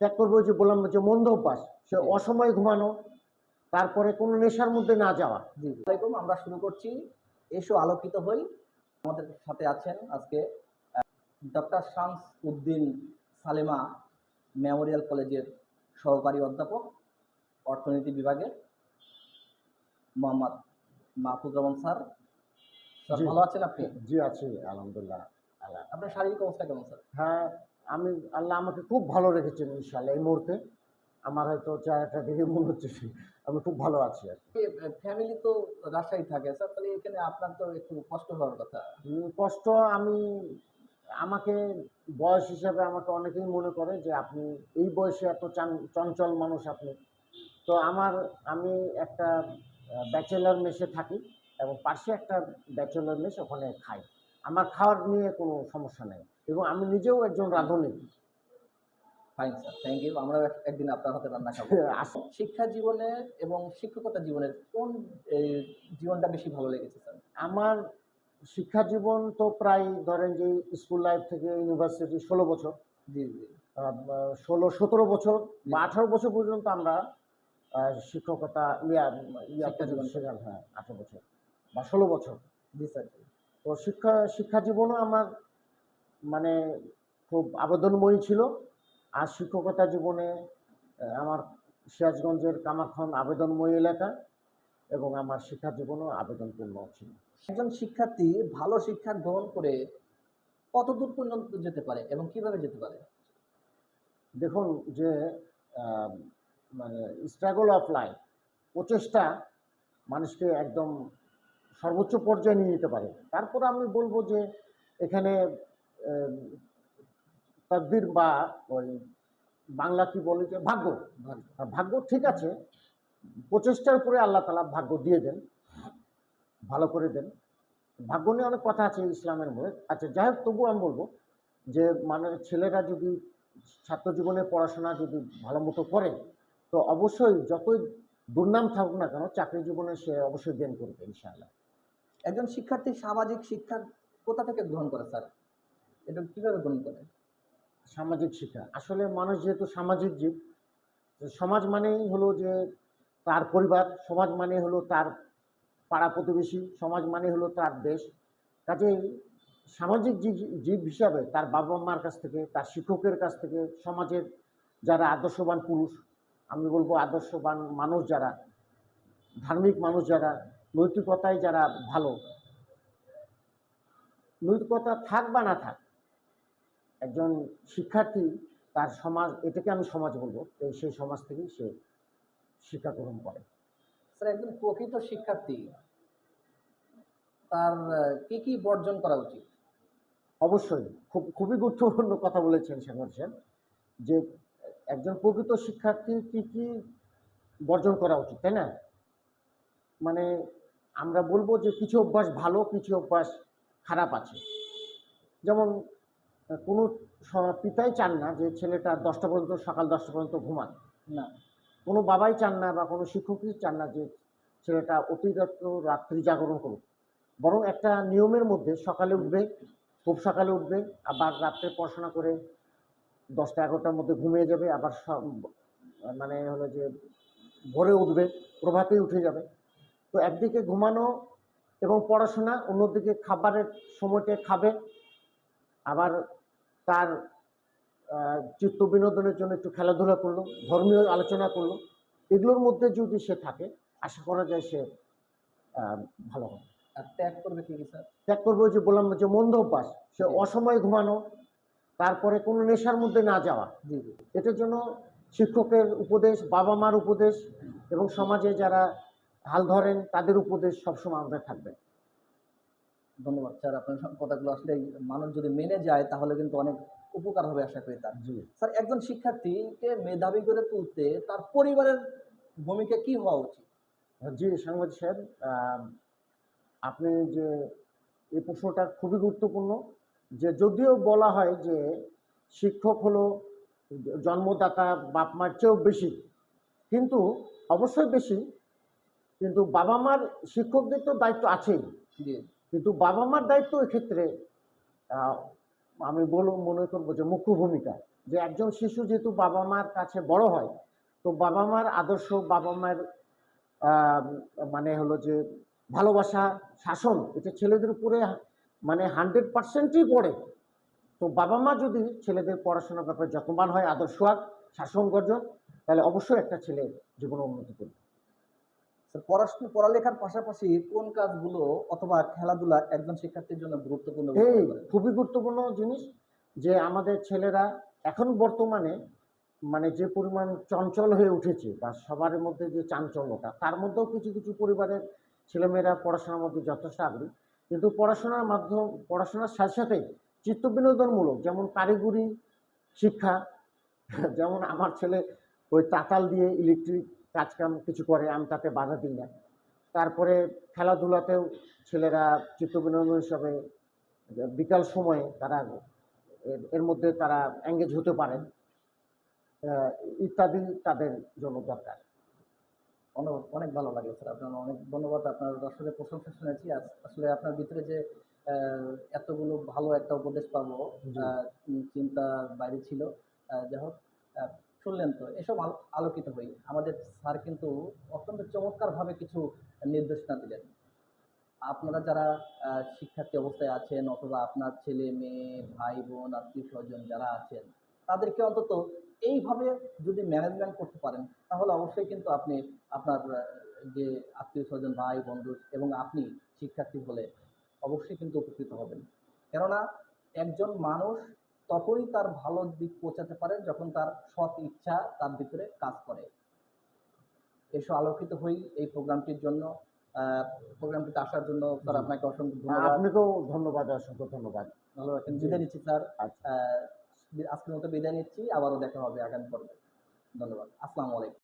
ত্যাগ করব যে বললাম যে মন্দ অভ্যাস সে। অসময়ে ঘুমানো তারপরে কোনো নেশার মধ্যে না যাওয়া। জি। আমরা শুরু করছি। এসো আলোকিত হই। আমাদের সাথে আছেন আজকে ডক্টর শামস উদ্দিন সালেমা মেমোরিয়াল কলেজের সহকারী অধ্যাপক অর্থনীতি বিভাগের। মোহাম্মদ মাহফুজ রহমান স্যার। স্যার ভালো আছেন আপনি? জি আছি আলহামদুলিল্লাহ আপনার শারীরিক অবস্থা কেমন স্যার? হ্যাঁ আমি আল্লাহ আমাকে খুব ভালো রেখেছেন ইনশাল্লাহ এই মুহূর্তে। আমার হয়তো চেহারাটা দেখে মনে হচ্ছে আমি খুব ভালো আছি আর কি। ফ্যামিলি তো রাজশাহী থাকে স্যার তাহলে এখানে আপনার তো একটু কষ্ট হওয়ার কথা। কষ্ট আমি আমাকে বয়স হিসাবে আমাকে অনেকেই মনে করে যে আপনি এই বয়সে এত চান- চঞ্চল মানুষ আপনি। তো আমার আমি একটা ব্যাচেলার মেসে থাকি এবং পাশে একটা ব্যাচেলার মেস ওখানে খাই। আমার খাওয়ার নিয়ে কোনো সমস্যা নেই। এবং আমি নিজেও একজন রাঁধুনি। ফাইন স্যার থ্যাংক ইউ আমরা একদিন আপনার হাতে রান্না খাব। শিক্ষা জীবনে এবং শিক্ষকতা জীবনের কোন জীবনটা বেশি ভালো লেগেছে স্যার আমার শিক্ষা জীবন তো প্রায় ধরেন যে স্কুল লাইফ থেকে ইউনিভার্সিটি ষোলো বছর। জি জি। ষোলো সতেরো বছর বা আঠারো বছর পর্যন্ত আমরা শিক্ষকতা ইয়া ইয়া। শেখান হ্যাঁ আঠারো বছর বা ষোলো বছর। জি স্যার। তো শিক্ষা শিক্ষা জীবনও আমার মানে খুব আবেদনময়ী ছিল। আর শিক্ষকতা জীবনে আমার সিরাজগঞ্জের কামারখন আবেদনময়ী এলাকা এবং আমার শিক্ষা জীবনও আবেদনপূর্ণ ছিল। একজন শিক্ষার্থী ভালো শিক্ষা গ্রহণ করে কতদূর পর্যন্ত যেতে পারে এবং কীভাবে যেতে পারে? দেখুন যে মানে স্ট্রাগল অফ লাইফ প্রচেষ্টা মানুষকে একদম সর্বোচ্চ পর্যায়ে নিয়ে যেতে পারে। তারপর আমি বলব যে এখানে তকদির বা ওই বাংলা কি বলে যে ভাগ্য। ভাগ্য। ঠিক আছে প্রচেষ্টার উপরে আল্লাহ তালা ভাগ্য দিয়ে দেন ভালো করে দেন। ভাগ্য নিয়ে অনেক কথা আছে ইসলামের মধ্যে। আচ্ছা যাই হোক তবুও আমি বলব যে মানে ছেলেরা যদি ছাত্র জীবনে পড়াশোনা যদি ভালো মতো করে তো অবশ্যই যতই দুর্নাম থাকুক না কেন চাকরি জীবনে সে অবশ্যই গেন করবে ইনশাআল্লাহ। একজন শিক্ষার্থী সামাজিক শিক্ষা কোথা থেকে গ্রহণ করে, স্যার? এটা কীভাবে গ্রহণ করে? সামাজিক শিক্ষা। আসলে মানুষ যেহেতু সামাজিক জীব সমাজ মানেই হলো যে তার পরিবার, সমাজ মানে হলো তার পাড়া প্রতিবেশী, সমাজ মানে হলো তার দেশ। কাজেই সামাজিক জীব- হিসাবে তার বাবা মার কাছ থেকে, তার শিক্ষকের কাছ থেকে সমাজের যারা আদর্শবান পুরুষ, আমি বলব আদর্শবান মানুষ যারা, ধার্মিক মানুষ যারা নৈতিকতায় যারা ভালো নৈতিকতা থাক বা না থাক একজন শিক্ষার্থী তার সমাজ এটাকে আমি সমাজ বলব তো সেই সমাজ থেকেই সে শিক্ষা গ্রহণ করে। স্যার একজন প্রকৃত শিক্ষার্থী তার কি কি বর্জন করা উচিত? অবশ্যই খুব খুবই গুরুত্বপূর্ণ কথা বলেছেন শেখর সেন যে একজন প্রকৃত শিক্ষার্থী কি কি বর্জন করা উচিত তাই না? মানে আমরা বলব যে কিছু অভ্যাস ভালো কিছু অভ্যাস খারাপ আছে। যেমন কোনো পিতাই চান না যে ছেলেটা দশটা পর্যন্ত সকাল দশটা পর্যন্ত ঘুমান না। কোনো বাবাই চান না বা কোনো শিক্ষকই চান না যে ছেলেটা অতিরিক্ত রাত্রি জাগরণ করুক। বরং একটা নিয়মের মধ্যে সকালে উঠবে খুব সকালে উঠবে আবার রাত্রে পড়াশোনা করে দশটা এগারোটার মধ্যে ঘুমিয়ে যাবে আবার সব- মানে হলো যে ভোরে উঠবে প্রভাতেই উঠে যাবে। তো একদিকে ঘুমানো এবং পড়াশোনা অন্যদিকে খাবারের সময়টা খাবে। আবার তার চিত্ত বিনোদনের জন্য একটু খেলাধুলা করল ধর্মীয় আলোচনা করল। এগুলোর মধ্যে যদি সে থাকে আশা করা যায় সে ভালো হবে। আর ত্যাগ করবে কি স্যার? ত্যাগ করব যে বললাম যে মন্দ অভ্যাস। সে। অসময়ে ঘুমানো তারপরে কোনো নেশার মধ্যে না যাওয়া। এটার জন্য শিক্ষকের উপদেশ বাবা মার উপদেশ এবং সমাজে যারা হাল ধরেন তাদের উপদেশ সবসময় আমাদের থাকবে। ধন্যবাদ স্যার। আপনার সব কথাগুলো আসলে মানুষ যদি মেনে যায় তাহলে কিন্তু অনেক উপকার হবে আশা করি তার। জি। স্যার একজন শিক্ষার্থীকে মেধাবী করে তুলতে তার পরিবারের ভূমিকা কি হওয়া উচিত? জি সাংবাদিক সাহেব আহ, আপনি যে এই প্রশ্নটা খুবই গুরুত্বপূর্ণ যে যদিও বলা হয় যে শিক্ষক হলো জন্মদাতা বাপ মার চেয়েও বেশি কিন্তু অবশ্যই বেশি কিন্তু বাবা মার শিক্ষকদের তো দায়িত্ব আছেই। কিন্তু বাবা মার দায়িত্ব এক্ষেত্রে আমি বলব মনে করব যে মুখ্য ভূমিকা। যে একজন শিশু যেহেতু বাবা মার কাছে বড় হয় তো বাবা মার আদর্শ বাবা মায়ের মানে হলো যে ভালোবাসা শাসন এটা ছেলেদের উপরে মানে হান্ড্রেড পার্সেন্টই পড়ে। তো বাবা মা যদি ছেলেদের পড়াশোনার ব্যাপারে যত্নবান হয় আদর্শ শাসন গর্জন তাহলে অবশ্যই একটা ছেলে জীবনে উন্নতি করবে। পড়াশোনা পড়ালেখার পাশাপাশি কোন কাজগুলো অথবা খেলাধুলা একজন শিক্ষার্থীর জন্য গুরুত্বপূর্ণ এই খুবই গুরুত্বপূর্ণ জিনিস যে আমাদের ছেলেরা এখন বর্তমানে মানে যে পরিমাণ চঞ্চল হয়ে উঠেছে বা সবার মধ্যে যে চাঞ্চল্যতা তার মধ্যেও কিছু কিছু পরিবারের ছেলেমেয়েরা পড়াশোনার মধ্যে যথেষ্ট আগ্রহী। কিন্তু পড়াশোনার মাধ্যম পড়াশোনার সাথে সাথে চিত্ত বিনোদনমূলক যেমন কারিগরি শিক্ষা যেমন আমার ছেলে ওই তাতাল দিয়ে ইলেকট্রিক কাজকাম কিছু করে আমি তাতে বাধা দিই না। তারপরে খেলাধুলাতেও ছেলেরা চিত্ত বিনোদন হিসাবে বিকাল সময়ে তারা এর- এর মধ্যে তারা এঙ্গেজ হতে পারেন। ইত্যাদি তাদের জন্য দরকার। অনেক অনেক ভালো লাগে স্যার আপনার অনেক ধন্যবাদ। আপনার আসলে প্রশংসা শুনেছি। আস- আসলে আপনার ভিতরে যে এতগুলো ভালো একটা উপদেশ পাবো চিন্তার বাইরে ছিল। যাই হোক শুনলেন তো, এসব আলো- আলোকিত হই। আমাদের স্যার কিন্তু অত্যন্ত চমৎকারভাবে কিছু নির্দেশনা দিলেন। আপনারা যারা শিক্ষার্থী অবস্থায় আছেন অথবা আপনার ছেলে, মেয়ে, ভাই, বোন, আত্মীয় স্বজন যারা আছেন, তাদেরকে অন্তত এইভাবে যদি ম্যানেজমেন্ট করতে পারেন, তাহলে অবশ্যই কিন্তু আপনি আপনার যে আত্মীয় স্বজন, ভাই, বন্ধু এবং আপনি শিক্ষার্থী হলে অবশ্যই কিন্তু উপকৃত হবেন। কেননা একজন মানুষ তখনই তার ভালো দিক পৌঁছাতে পারে যখন তার সৎ ইচ্ছা তার ভিতরে কাজ করে। এসো আলোকিত হই এই প্রোগ্রামটির জন্য। আহ, প্রোগ্রামটিতে আসার জন্য স্যার আপনাকে অসংখ্য ধন্যবাদ। আপনাকেও ধন্যবাদ অসংখ্য ধন্যবাদ। ভালো রাখেন বিদায় নিচ্ছি স্যার। আচ্ছা। আজকের মতো বিদায় নিচ্ছি। আবারও দেখা হবে আগামী পর্বে। ধন্যবাদ। আসসালামু আলাইকুম।